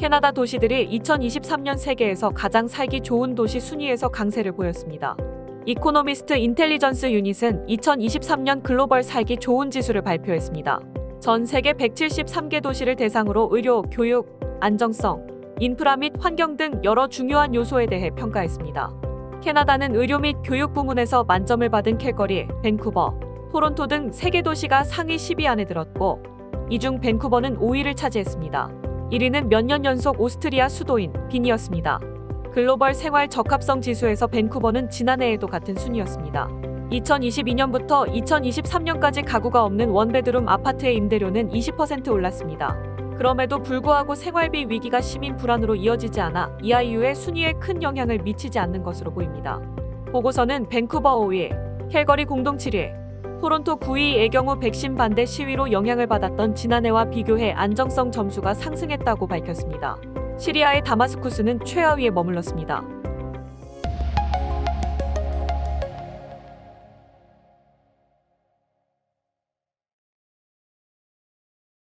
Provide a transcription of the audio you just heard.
캐나다 도시들이 2023년 세계에서 가장 살기 좋은 도시 순위에서 강세를 보였습니다. 이코노미스트 인텔리전스 유닛은 2023년 글로벌 살기 좋은 지수를 발표했습니다. 전 세계 173개 도시를 대상으로 의료, 교육, 안정성, 인프라 및 환경 등 여러 중요한 요소에 대해 평가했습니다. 캐나다는 의료 및 교육 부문에서 만점을 받은 캘거리, 밴쿠버, 토론토 등 3개 도시가 상위 10위 안에 들었고 이 중 밴쿠버는 5위를 차지했습니다. 1위는 몇 년 연속 오스트리아 수도인 빈이었습니다. 글로벌 생활 적합성 지수에서 밴쿠버는 지난해에도 같은 순위였습니다. 2022년부터 2023년까지 가구가 없는 원베드룸 아파트의 임대료는 20% 올랐습니다. 그럼에도 불구하고 생활비 위기가 시민 불안으로 이어지지 않아 EIU의 순위에 큰 영향을 미치지 않는 것으로 보입니다. 보고서는 밴쿠버 5위, 캘거리 공동 7위, 토론토 9위의 경우 백신 반대 시위로 영향을 받았던 지난해와 비교해 안정성 점수가 상승했다고 밝혔습니다. 시리아의 다마스쿠스는 최하위에 머물렀습니다.